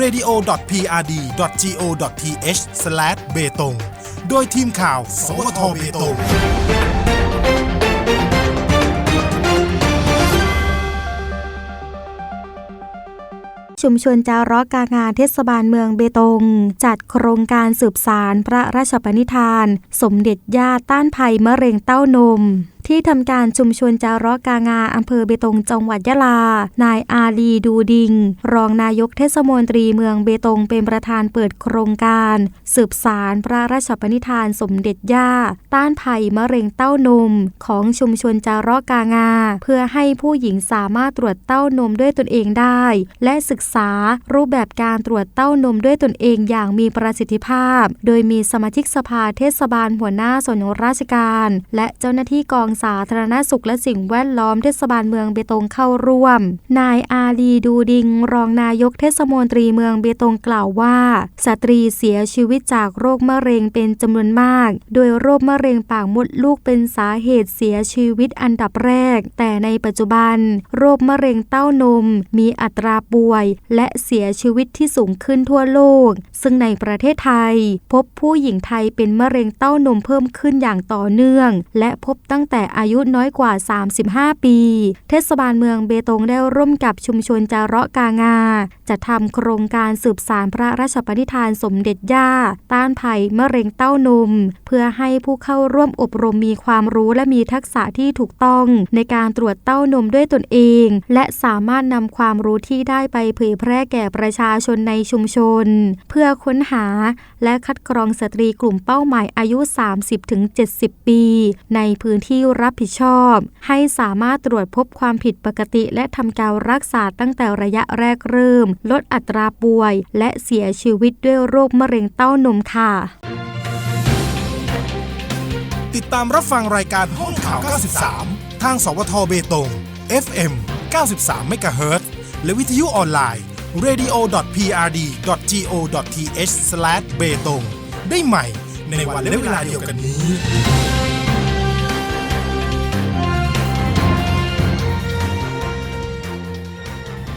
radio.prd.go.th/ เบตงโดยทีมข่าว สวทเบตงชุมชนจาระกางานเทศบาลเมืองเบตง จัดโครงการสืบสารพระราชปณิธาน สมเด็จย่าต้านภัยมะเร็งเต้านม ที่ทำการชุมชนจาระกางาอำเภอเบตงจังหวัดยะลา นายอาลีดูดิง รองนายกเทศมนตรีเมืองเบตงเป็นประธานเปิดโครงการ สืบสารพระราชปณิธานสมเด็จย่า ต้านภัยมะเร็งเต้านม ของชุมชนจาระกางา เพื่อให้ผู้หญิงสามารถตรวจเต้านมด้วยตนเองได้ และศึกษารูปแบบการตรวจเต้านมด้วยตนเองอย่างมีประสิทธิภาพ โดยมีสมาชิกสภาเทศบาลหัวหน้าส่วนราชการ และเจ้าหน้าที่กองสาธารณสุขและสิ่งแวดล้อมเทศบาลเมืองเบตงเข้าร่วม นายอาลีดูดิง รองนายกเทศมนตรีเมืองเบตงกล่าวว่า สตรีเสียชีวิตจากโรคมะเร็งเป็นจำนวนมาก โดยโรคมะเร็งปากมดลูกเป็นสาเหตุเสียชีวิตอันดับแรก แต่ในปัจจุบัน โรคมะเร็งเต้านม มีอัตราป่วย และเสียชีวิตที่สูงขึ้นทั่วโลก ซึ่งในประเทศไทย พบผู้หญิงไทยเป็นมะเร็งเต้านมเพิ่มขึ้นอย่างต่อเนื่อง และพบตั้งแต่อายุน้อยกว่า 35 ปี เทศบาลเมืองเบตงได้ร่วมกับชุมชนจาระกางาจะทำโครงการสืบสารพระราชปณิธานสมเด็จย่า ต้านภัยมะเร็งเต้านม เพื่อให้ผู้เข้าร่วมอบรมมีความรู้และมีทักษะที่ถูกต้องในการตรวจเต้านมด้วยตนเอง และสามารถนำความรู้ที่ได้ไปเผยแพร่แก่ประชาชนในชุมชน เพื่อค้นหาและคัดกรองสตรีกลุ่มเป้าหมายอายุ 30-70 ปี ในพื้นที่รับผิดชอบ ให้สามารถตรวจพบความผิดปกติ และทำการรักษาตั้งแต่ระยะแรกเริ่ม ลดอัตราป่วย และเสียชีวิตด้วยโรคมะเร็งเต้านมค่ะ ติดตามรับฟังรายการห้องข่าว 93 ทางสวทเบตง FM 93 MHz และวิทยุออนไลน์ radio.prd.go.th/ เบตงได้ใหม่ในวันและเวลาเดียวกันนี้